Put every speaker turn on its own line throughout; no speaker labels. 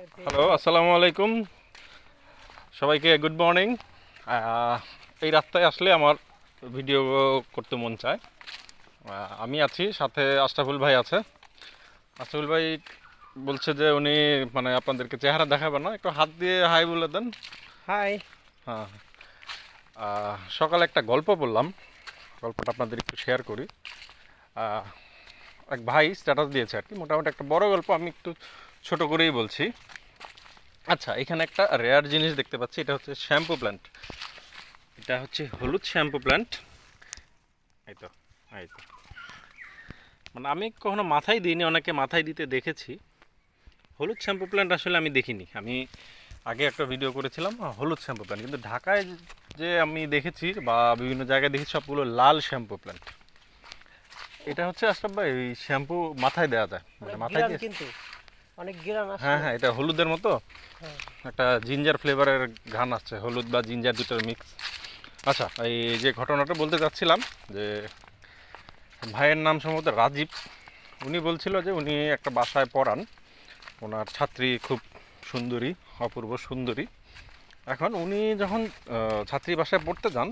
Hello আসসালামু আলাইকুম সবাইকে গুড মর্নিং এই রাস্তায় আসলে আমার ভিডিও করতে মন চায়। আমি আছি সাথে আশরাফুল ভাই আছে। আশরাফুল ভাই বলছে যে উনি মানে আপনাদেরকে চেহারা দেখাবে না একটু হাত দিয়ে হাই বলে দেন।
হাই
হ্যাঁ। সকালে একটা গল্প বললাম। গল্পটা আপনাদের একটু শেয়ার করি। এক ভাই স্ট্যাটাস দিয়েছে আর কি। মোটামুটি একটা বড় গল্প আমি একটু ছোট করেই বলছি। আচ্ছা এখানে একটা রেয়ার জিনিস দেখতে পাচ্ছি এটা হচ্ছে শ্যাম্পু প্ল্যান্ট এটা হচ্ছে হলুদ শ্যাম্পু প্ল্যান্ট এই তো এই তো। মানে আমি কখনো মাথায় দিইনি অনেকে মাথায় দিতে দেখেছি। হলুদ শ্যাম্পু প্ল্যান্ট আসলে আমি দেখিনি। আমি আগে একটা ভিডিও করেছিলাম হলুদ শ্যাম্পু প্ল্যান্ট কিন্তু ঢাকায় যে আমি দেখেছি বা বিভিন্ন জায়গায় দেখেছি সবগুলো লাল শ্যাম্পু প্ল্যান্ট এটা হচ্ছে আশরাফ ভাই শ্যাম্পু মাথায় দেওয়া যায়। মানে মাথায়
গ্রান কিন্তু। অনেক গ্রান আসে
হ্যাঁ হ্যাঁ এটা হলুদের মতো।
হ্যাঁ।
একটা জিঞ্জার ফ্লেভারের ঘান আসছে হলুদ বা জিঞ্জার দুটোর মিক্স। আচ্ছা এই যে ঘটনাটা বলতে চাচ্ছিলাম যে ভাইয়ের নাম সম্ভবত রাজীব। উনি বলছিল যে উনি একটা বাসায় পড়ান। ওনার ছাত্রী খুব সুন্দরী অপূর্ব সুন্দরী। এখন উনি যখন ছাত্রী বাসায় পড়তে যান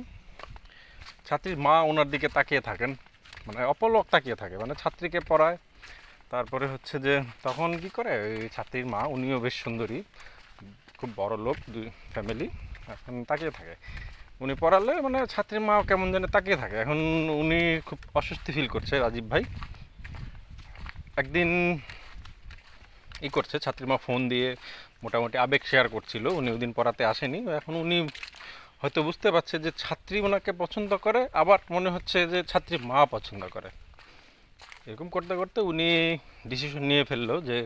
ছাত্রীর মা ওনার দিকে তাকিয়ে থাকেন। মানে অপলক তাকিয়ে থাকে। মানে ছাত্রীকে পড়ায় তারপরে হচ্ছে যে তখন কি করে, ওই ছাত্রীর মা, উনিও বেশ সুন্দরী, খুব বড় লোক, দুই ফ্যামিলি এখন তাকিয়ে থাকে। উনি পড়ালে মানে ছাত্রীর মা কেমন যেন তাকিয়ে থাকে। এখন উনি খুব অস্বস্তি ফিল করছে রাজীব ভাই। একদিন ই করছে, ছাত্রীর মা ফোন দিয়ে মোটামুটি আবেগ শেয়ার করছিল, উনি ওই দিন পড়াতে আসেনি। এখন উনি হয়তো বুঝতে পারছে যে ছাত্রী ওনাকে পছন্দ করে, আবার মনে হচ্ছে যে ছাত্রীর মা পছন্দ করে। এরকম করতে করতে উনি ডিসিশন নিয়ে ফেলল যে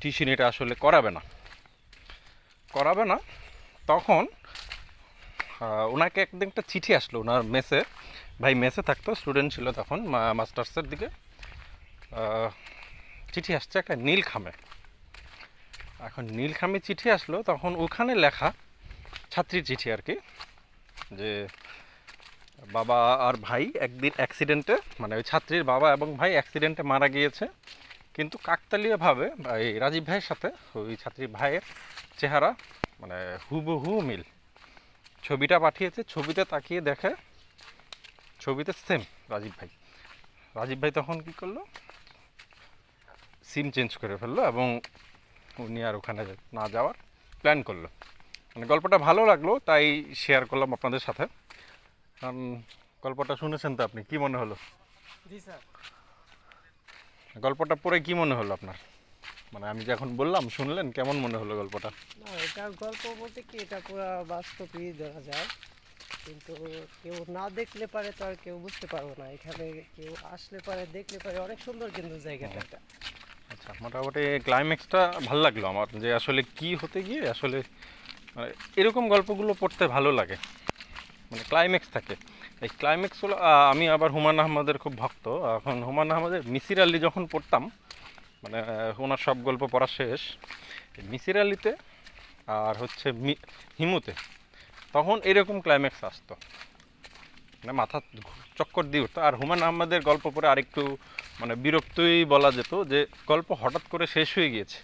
টিউশন এটা আসলে করাবে না। করাবে না, তখন ওনাকে একদিন একটা চিঠি আসলো ওনার মেসে। ভাই মেসে থাকতো স্টুডেন্ট ছিল তখন মাস্টার্সের দিকে। চিঠি আসছে একটা নীল খামে এখন নীল খামে চিঠি আসলো, তখন ওখানে লেখা ছাত্রীর চিঠি আর কি, যে বাবা আর ভাই একদিন অ্যাক্সিডেন্টে মানে ওই ছাত্রীর বাবা এবং ভাই অ্যাক্সিডেন্টে মারা গিয়েছে। কিন্তু কাকতালীয়ভাবে এই রাজীব ভাইয়ের সাথে ওই ছাত্রীর ভাইয়ের চেহারা মানে হুবহু মিল। ছবিটা পাঠিয়েছে, ছবিতে তাকিয়ে দেখে, ছবিতে সেম রাজীব ভাই। রাজীব ভাই তখন কি করল? সিম চেঞ্জ করে ফেলল এবং উনি আর ওখানে না যাওয়ার প্ল্যান করল। মানে গল্পটা ভালো লাগল, তাই শেয়ার করলাম আপনাদের সাথে। কারণ গল্পটা শুনেছেন তো আপনি কি মনে হলো?
জি স্যার।
গল্পটা পড়ে কি মনে হলো আপনার? মানে আমি যখন বললাম শুনলেন কেমন মনে হলো গল্পটা?
না এটা গল্প বলতে কি এটা পুরো বাস্তবই দেখা যায়। কিন্তু কেউ না দেখলে পারে তো আর কেউ বুঝতে পারবে না। এখানে কেউ আসলে পারে দেখলে পারে অনেক সুন্দর কিন্তু জায়গাটা এটা
আচ্ছা মোটামুটি ক্লাইম্যাক্সটা ভালো লাগল আমার যে আসলে কি হতে গিয়ে আসলে মানে এরকম গল্পগুলো পড়তে ভালো লাগে। মানে ক্লাইম্যাক্স থাকে। এই ক্লাইম্যাক্সগুলো আমি আবার হুমায়ুন আহমদের খুব ভক্ত। এখন হুমায়ুন আহমদের মিসির আলী যখন পড়তাম মানে ওনার সব গল্প পড়া শেষ, মিসির আলীতে আর হচ্ছে হিমুতে তখন এরকম ক্লাইম্যাক্স আসতো। মানে মাথা চক্কর দিয়ে উঠতো। আর হুমায়ুন আহমদের গল্প পড়ে আরেকটু মানে বিরক্তই বলা যেত যে, গল্প হঠাৎ করে শেষ হয়ে গিয়েছে।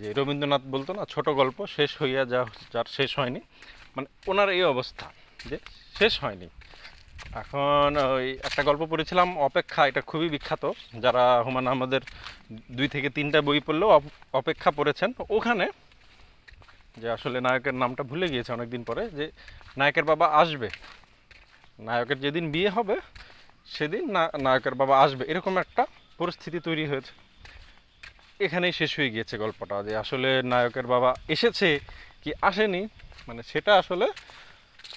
যে রবীন্দ্রনাথ বলতো না, ছোট গল্প শেষ হইয়া যা, যার শেষ হয়নি মানে ওনার এই অবস্থা যে শেষ হয়নি। এখন ওই একটা গল্প পড়েছিলাম, অপেক্ষা, এটা খুবই বিখ্যাত। যারা হুমায়ুন আহমদের দুই থেকে তিনটা বই পড়লেও অপেক্ষা পড়েছেন, ওখানে যে আসলে নায়কের নামটা ভুলে গিয়েছে অনেকদিন পরে, যে নায়কের বাবা আসবে। নায়কের যেদিন বিয়ে হবে, সেদিন নায়কের বাবা আসবে। এরকম একটা পরিস্থিতি তৈরি হয়েছে। এখানেই শেষ হয়ে গিয়েছে গল্পটা, যে আসলে নায়কের বাবা এসেছে কি আসেনি মানে সেটা আসলে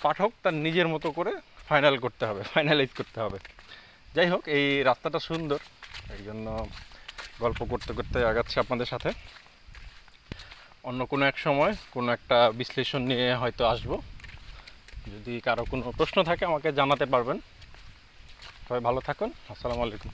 পাঠক তার নিজের মতো করে ফাইনাল করতে হবে ফাইনালাইজ করতে হবে। যাই হোক, এই রাস্তাটা সুন্দর এই জন্য গল্প করতে করতে আগাচ্ছে আপনাদের সাথে। অন্য কোনো এক সময় কোনো একটা বিশ্লেষণ নিয়ে হয়তো আসব। যদি কারও কোনো প্রশ্ন থাকে আমাকে জানাতে পারবেন। সবাই ভালো থাকুন, আসসালামু আলাইকুম।